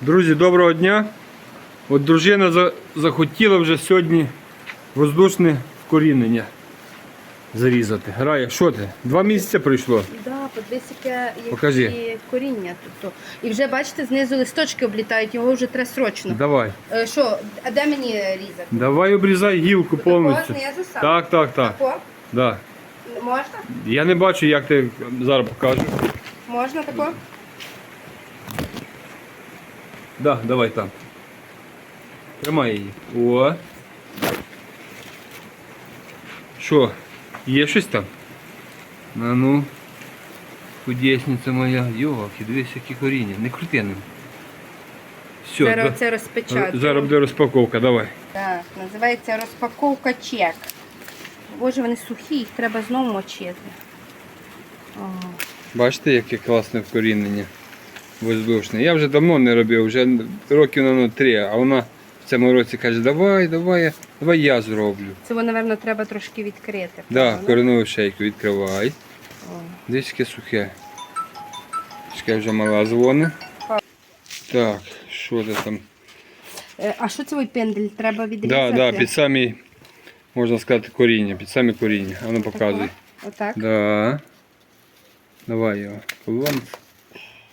Друзі, доброго дня. От дружина захотіла вже сьогодні воздушне вкорінення зарізати. Грає, що ти? Два місяці пройшло. Да, подивись, яке Покажи. коріння тут. І вже бачите, знизу листочки облітають, його вже треба срочно. Давай. Е, Що, а де мені різати? Давай обрізай гілку повністю. Знизу сам? Так, так, так. Тако? Да. Можна? Я не бачу, як ти зараз покажу. Можна тако? Да, давай там. Тримай її. О. Що? Є щось там? А ну. Кудесниця моя. Йолки, дивись, які коріння. Не крути ним. Все, Зараз да. це розпечатаю. зараз буде розпаковка, давай. Так, називається розпаковка чек. Боже, вони сухі, їх треба знову мочити. Бачите, яке класне вкорінення воздушне. Я вже давно не робив, вже років на три, а вона в цьому році каже, давай, давай, давай я зроблю. Це, напевно, треба трошки відкрити. Да, коренову шейку відкривай. Таке сухе. Чекай, вже мала дзвони. Так, що це там? Е, А що це пендель? Треба Да, відрізати? да, під самі, можна сказати, коріння, під самі коріння. А ну показуй. Отак? Да. Давай його.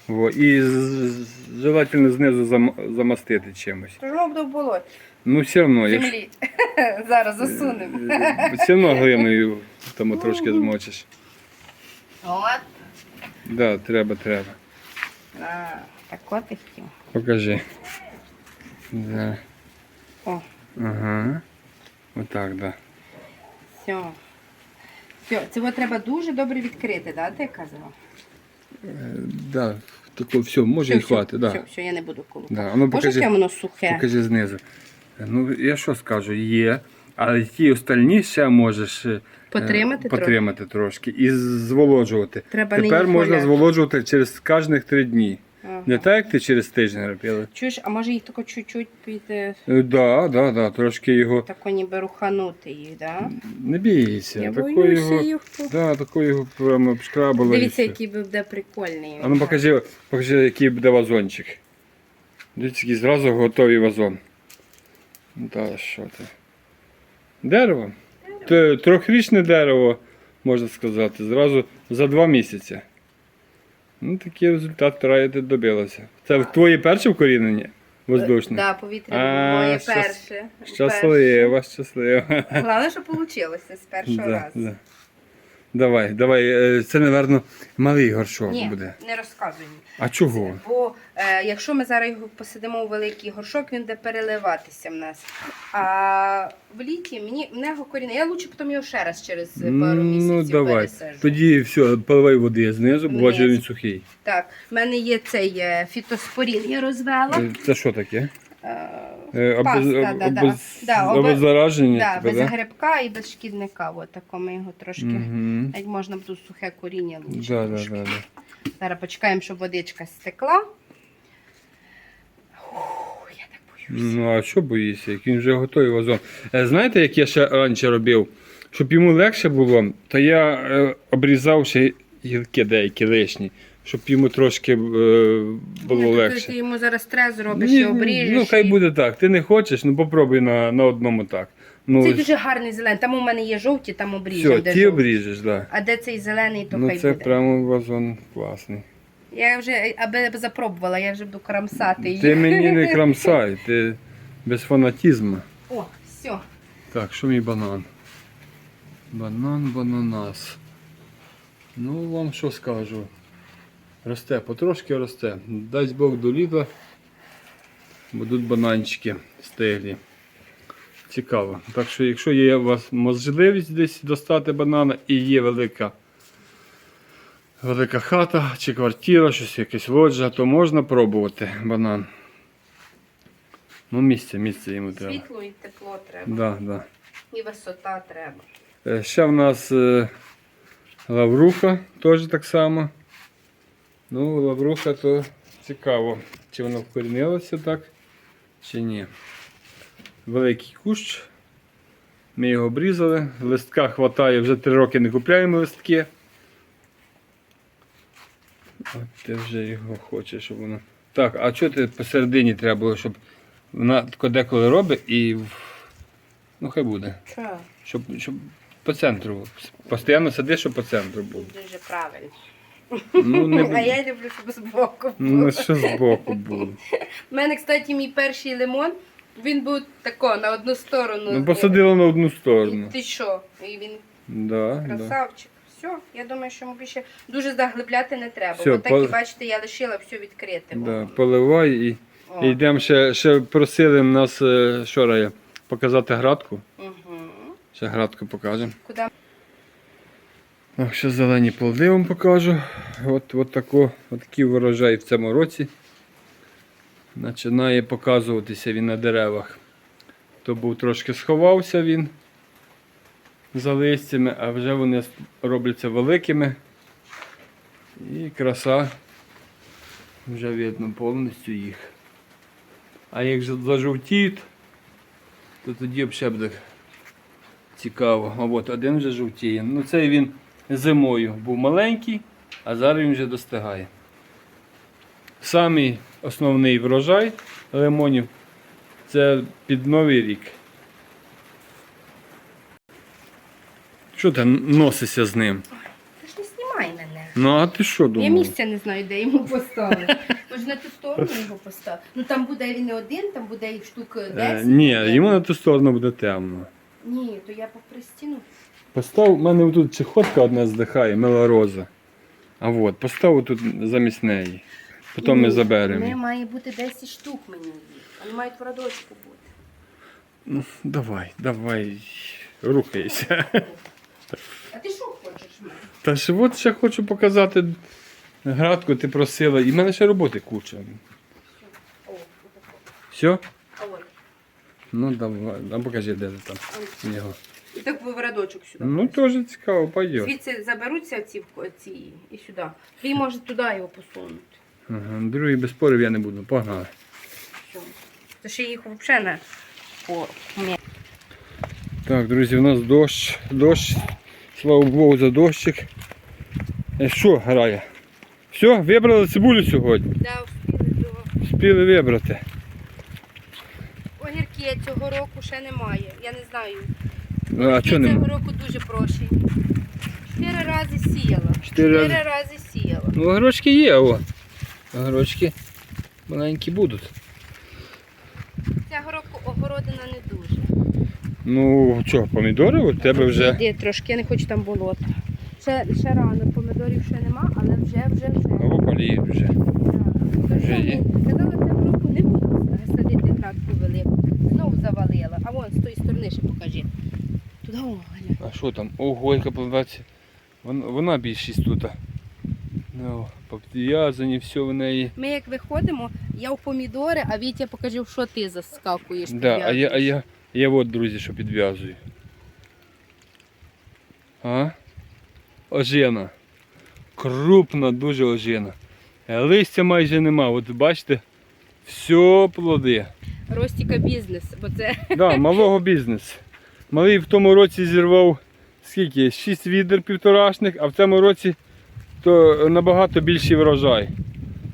Во. І з- желательно знизу зам- замастити чимось. Тож буду в болоті. Ну все одно, якщо Землі. Зараз засунемо. все одно глиною тому трошки змочиш. От. Да, треба, треба. А, так от і хотів. Покажи. Да. О, Ага. Отак, да. все. Все, цього треба дуже добре відкрити, да, ти казала? Да, тако, все, може і хватить, да. Все, все, я не буду колупати. Да. а Ну, Боже, покажи, яке воно сухе. покажи знизу. Ну, я що скажу, є, А ті остальні ще можеш е, Потримати потримати трошки і зволоджувати. Треба Тепер можна зволоджувати через кожних три дні. Ага. Не так, як ти через тиждень робила. Чуєш, а може їх тако чуть-чуть під е, да, да, да, трошки його. тако ніби руханути їх, да? Не бійся. Я такої боюся його, їх. да, такої його прямо обшкрабало. і Дивіться, все. який буде прикольний. А ну покажи, покажи, який буде вазончик. Дивіться, який зразу готовий вазон. Та що ти? Дерево? Трьохрічне дерево, можна сказати, зразу за два місяці. Ну, такий результат вторая ти добилася. Це твоє перше вкорінення воздушне? Так, да, повітря А, моє щас- перше. Щаслива, щаслива. Главное, Головне, що вийшло з першого Да, разу. да. Давай, давай, е, це, напевно, малий горшок Ні, буде. не розказуй мені. А чого? Бо е, якщо ми зараз його посадимо у великий горшок, він буде переливатися в нас. А в літі мені в нього коріння. Я лучше потім його ще раз через пару місяців. Ну, давай. пересаджу. Тоді все, поливай води знизу, бо бачу, він сухий. Так, в мене є цей е, фітоспорін, я розвела. Е, Це що таке? Е, Паста, да, да. Да, обе- Обеззараження? да, типу, без да? грибка і без шкідника. От тако ми його трошки. Мгм. Як можна буде сухе коріння лучше. Да, да, трошки. да, да. Зараз почекаємо, щоб водичка стекла. Ух, я так боюсь. Ну а що боїшся, як він вже готовий вазон. Е, Знаєте, як я ще раніше робив? Щоб йому легше було, то я е, обрізав ще гілки деякі лишні, щоб йому трошки е, було Ні, легше. Ти йому зараз стрес зробиш Ні, і обріжеш. ну хай і- буде так. Ти не хочеш, ну попробуй на, на одному так. Ну, Це дуже гарний зелений. Там у мене є жовті, там обріжемо. все, де ті жовті. обріжеш, так. Да. А де цей зелений, то Ну хай це буде. прямо вазон класний. Я вже аби б запробувала, я вже буду крамсати її. Ти мені не крамсай, ти без фанатізму. О, все. Так, що мій банан? Банан, бананас. Ну, вам що скажу. Росте, потрошки росте. Дасть Бог до літа будуть бананчики стиглі. Цікаво. Так що, якщо є у вас можливість десь достати банана і є велика, велика хата чи квартира, щось якесь лоджа, то можна пробувати банан. Ну, місце, місце йому треба. Світло і тепло треба. Да, да. І висота треба. Е, Ще в нас е, лавруха теж так само. Ну, лавруха то цікаво, чи вона вкорінилася так, чи ні. Великий кущ. Ми його обрізали. Листка хватає, вже три роки не купляємо листки. От ти вже його хочеш, щоб воно Так, а що ти посередині треба було, щоб вона деколи робить і. Ну хай буде. Чого? Щоб, щоб по центру. Постійно сиди, щоб по центру було. Дуже правильно. Ну, не А я люблю, щоб збоку було. Ну, що збоку було. У мене, кстати, мій перший лимон, він був тако на одну сторону. Ну, посадила на одну сторону. Ти що? І він Да, да. красавчик. Все, я думаю, що ми більше дуже заглибляти не треба. Все, Бо так пол- і бачите, я лишила все відкрите. Да, поливай і, О. і йдемо ще, ще просили нас е, що рає, показати градку. Угу. Ще градку покажемо. Куди? Так, ще зелені плоди вам покажу. От, от, тако, от такий врожай в цьому році. Починає показуватися він на деревах. То був трошки сховався він за листями, а вже вони робляться великими. І краса вже видно повністю їх. А як зажовтіють, то тоді взагалі буде цікаво. А от один вже жовтіє. Ну цей він зимою був маленький, а зараз він вже достигає. Самий основний врожай лимонів це під Новий рік. Що ти носишся з ним? Ти ж не знімай мене. Ну а ти що Я думав? місця не знаю, де йому поставити. Може на ту сторону його поставити. Ну там буде він не один, там буде їх штук 10. Е, ні, йому на ту сторону буде темно. Ні, то я попри стіну. Постав, у мене тут чехотка одна здихає, мила роза. А от, постав тут замість неї. Потім ми заберемо. Не має бути 10 штук мені їх. Вони мають в радочку бути. Ну, давай, давай, рухайся. А ти що хочеш мене? Та ж от ще хочу показати градку, ти просила. І в мене ще роботи куча. О, отако. Все? А. Ну давай, а покажи, де ти там його. І так в сюди. Ну теж цікаво, пойдет. Звідси заберуться ці, ці і сюди. Він може туди його посунути. Ага, другий без спорів я не буду, погнали. Все. То ще їх взагалі не по мі- Так, друзі, у нас дощ, дощ. Слава Богу, за дощик. Е, Що грає? Все, вибрали цибулю сьогодні. Да, встигли до Спіли вибрати. огірки цього року ще немає. Я не знаю. А чого цього року дуже прощені. Чотири рази сіяла. Чотири рази. Рази сіяла. Ну, огірочки є, о. Огірочки маленькі будуть. Цього року огородина не дуже. Ну, що, помідори у тебе вже. Іди трошки, я не хочу там болота. Ще, ще рано, помидорів ще нема, але вже, вже, вже. Або поліють вже. То Вже є. Казала, цього року не буду садити градку велику. Знову завалила. А вон з тої сторони ще покажи. О, А що там? Ого, яка. Вона, вона більшість тут. Ну, пов'язані, все в неї. Ми як виходимо, я в помідори, а Вітя покажи, що ти заскакуєш. Да, а я, а я, я от, друзі, що підв'язую. А? Ожена. Крупна, дуже ожена. Е, Листя майже нема. От бачите, все плоди. Ростіка бізнес, бо це Да, малого бізнес. Малий в тому році зірвав скільки? 6 відер півторашних, а в цьому році то набагато більший врожай.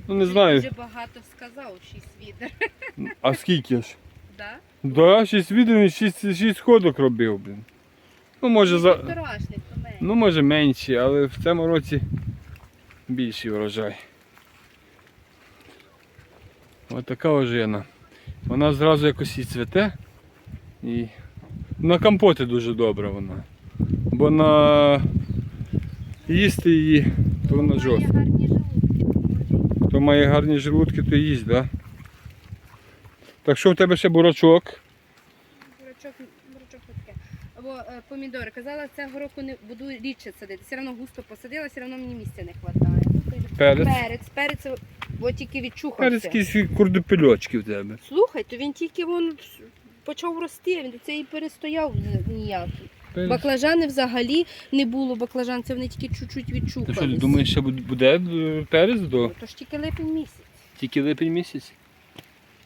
Ну не знаю. дуже багато сказав, шість відер. А скільки ж? Да? Да, 6 відер і 6, 6 ходок робив, блін. Ну може за. То менше. Ну може менші, але в цьому році більший врожай. Ось така ожина. Вона зразу якось і цвете. І на компоти дуже добра вона. Бо на їсти її, то вона жорстка. Хто має гарні желудки, то їсть, так? Да? Так що в тебе ще бурачок? Бурачок, бурачок таке. Або е, помідори. Казала, цього року не буду рідше садити. Все одно густо посадила, все одно мені місця не вистачає. То Перець. Перець, перець, от тільки відчухався. Перець якісь курдопельочки в тебе. Слухай, то він тільки вон почав рости, він це і перестояв ніякий. Перець. Баклажани взагалі не було баклажан, це вони тільки чуть-чуть Ти що, думаєш, ще буде- буде перець до Ну, То ж тільки липень місяць. тільки липень місяць?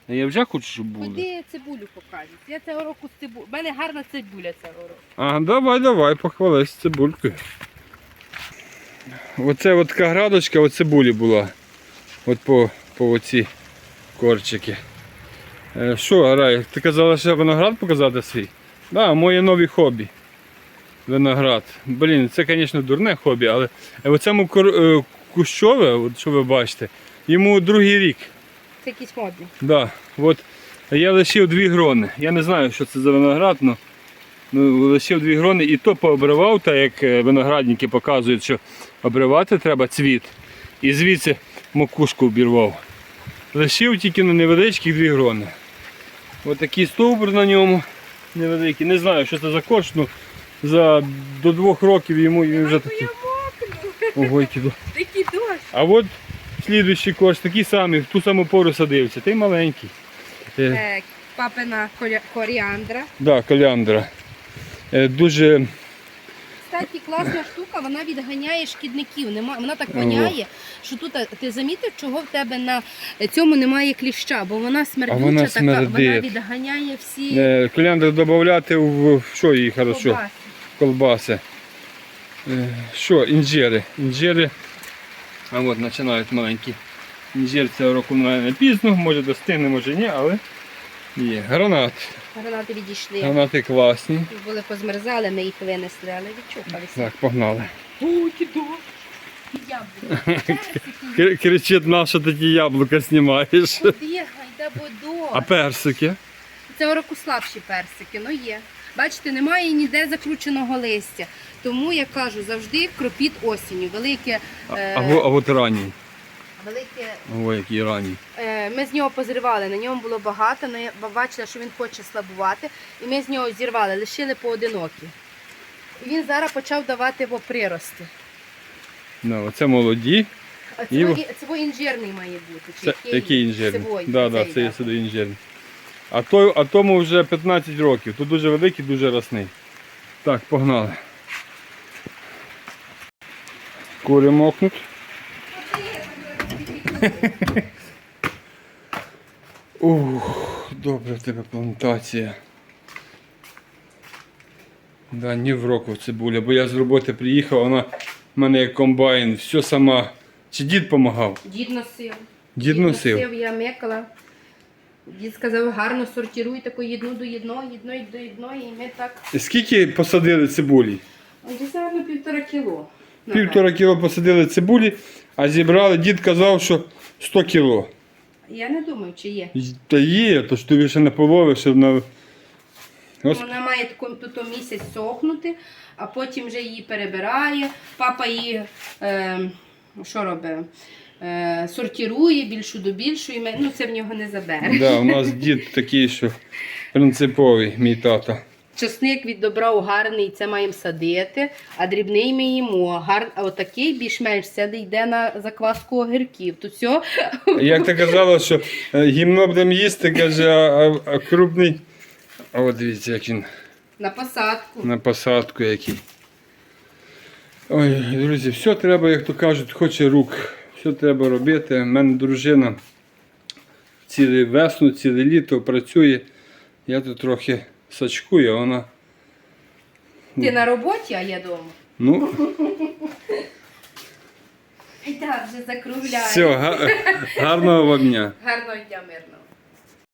А я вже хочу, щоб було. Куди цибулю покажуть? Я цього року з цибулю. У мене гарна цибуля цього року. А, давай, давай, похвались цибулькою. Оце от така градочка от цибулі була. От по, по оці корчики. Е, Що, Рай, ти казала, що виноград показати свій? Да, моє нові хобі. Виноград. Блін, це, звісно, дурне хобі, але в цьому кущове, от що ви бачите, йому другий рік. Це якісь модні. Да, от я лишив дві грони. Я не знаю, що це за виноград, але ну, лишив дві грони і то пообривав, так як е, виноградники показують, що обривати треба цвіт. І звідси макушку обірвав. Лишив тільки на невеличких дві грони. Ось такий стовбур на ньому невеликий. Не знаю, що це за корч, ну за до двох років йому він вже такий. Ого, який Такий дощ. А от слідуючий корч такий самий, в ту саму пору садився, той маленький. Е, Е, Папина коля коріандра. Да, коліандра. Е, Дуже Кстати, класна штука, вона відганяє шкідників. Нема, вона так воняє, що тут ти замітив, чого в тебе на цьому немає кліща, бо вона смердюча, вона така, вона смердить. відганяє всі е, додати в в що її хорошо? ковбаси. Колбаси. Е, Що, інжири. Інжири. А от починають маленькі. Інжир цього року не пізно, може достигне, може ні, але є. Гранат. Гранати відійшли. Гранати класні. Були позмерзали, ми їх винесли, але відчухалися. Так, погнали. Дощ. Кричить, на що такі яблука знімаєш. Бігай, де будо. А персики? Цього року слабші персики, ну є. Бачите, немає ніде закрученого листя. Тому я кажу, завжди кропіт осінню. Велике, е, а, во- а от ранній. Велике Ой, який ранній. Е, Ми з нього позривали, на ньому було багато, але я бачила, що він хоче слабувати, і ми з нього зірвали, лишили поодинокі. І він зараз почав давати во прирости. Да, оце молоді. А І це, це інжирний має бути. Чи Це який інжирний? Сивой, Да, да, це є сюди інжирний. А, той, а тому вже 15 років. Тут дуже великий, дуже росний. Так, погнали. Кури мокнуть. Ух, добре в тебе плантація. Да, ні в року цибуля, бо я з роботи приїхав, вона в мене як комбайн, все сама. Чи дід допомагав? Дід носив. Дід носив. я мекала. Дід сказав, гарно сортируй таку єдну до єдної, єдної до єдної, і ми так. Скільки посадили цибулі? Десь гарно півтора кіло. Півтора кіло посадили цибулі, а зібрали, дід казав, що 100 кіло. Я не думаю, чи є. Та є, то ж тобі ще не половиш, на. Вона має таку, тут місяць сохнути, а потім вже її перебирає. Папа її е, що робить? Е, сортирує більшу до більшої. Ну, це в нього не забере. да, у нас дід такий, що принциповий, мій Часник відобрав гарний, це маємо садити, а дрібний ми їмо. Гар... А отакий більш-менш це йде на закваску огірків. То все, Як ти казала, що е, гімно будемо їсти, каже, а, а, крупний. А от дивіться, як він на посадку. на посадку який. Ой, друзі, все треба, як то кажуть, хоче рук. Все треба робити. У мене дружина ціле весну, ціле літо працює. Я тут трохи сачкую, а вона. Ти на роботі, а я вдома. Ну, так, вже закругляю. все, га- гарного вам дня. Гарного дня мирного.